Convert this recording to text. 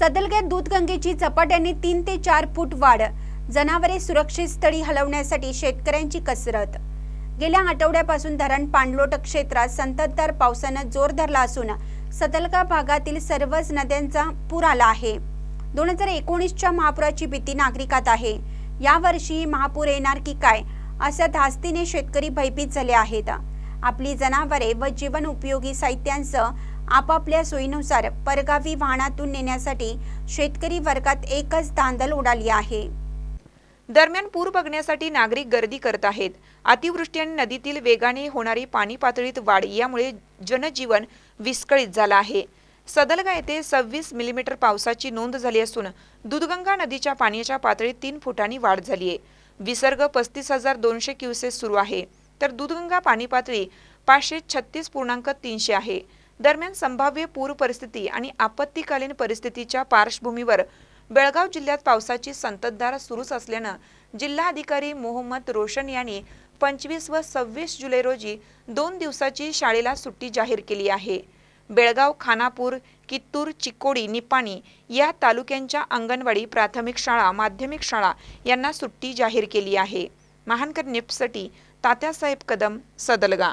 सदलग्या दूधगंगेची झपाट्याने तीन ते चार फूट वाढ. जनावरे सुरक्षित स्थळी हलवण्यासाठी शेतकऱ्यांची कसरत. गेल्या आठवड्यापासून धरण पाणलोट क्षेत्रात संततधार पावसानं जोर धरला असून सदलगा भागातील सर्वच नद्यांचा पूर आला आहे. दोन हजार एकोणीसच्या महापुराची भीती नागरिकात आहे. यावर्षी महापूर येणार की काय? अशा धास्तीने शेतकरी भयभीत झाले आहेत. आपली जनावरे व जीवन उपयोगी साहित्यांसह आपापल्या सोयीनुसार परगावी वाहनातून नेण्यासाठी शेतकरी वर्गात एकच धांदल उडाली आहे. दरम्यान पूर बघण्यासाठी नागरिक गर्दी करत आहेत. अतिवृष्टी आणि नदीतील वेगाने होणारी पाणी पातळीत वाढ यामुळे जनजीवन विस्कळीत झालं आहे. सदलगा येथे सव्वीस मिलीमीटर पावसाची नोंद झाली असून दुधगंगा नदीच्या पाण्याच्या पातळीत तीन फुटांनी वाढ झाली आहे. विसर्ग पस्तीस हजार दोनशे क्युसेस सुरू आहे. तर दुधगंगा पाणी पातळी पाचशे छत्तीस पूर्णांक तीनशे आहे. दरम्यान संभाव्य पूर परिस्थिती आणि आपत्तीकालीन परिस्थितीच्या पार्श्वभूमीवर बेळगाव जिल्ह्यात पावसाची संततधार सुरूच असल्यानं जिल्हाधिकारी मोहम्मद रोशन यांनी पंचवीस व सव्वीस जुलै रोजी दोन दिवसाची शाळेला सुट्टी जाहीर केली आहे. बेळगाव खानापूर कित्तूर चिकोडी निपाणी या तालुक्यांच्या अंगणवाडी प्राथमिक शाळा माध्यमिक शाळा यांना सुट्टी जाहीर केली आहे. महानकर निप्ससाठी तात्यासाहेब कदम सदलगा.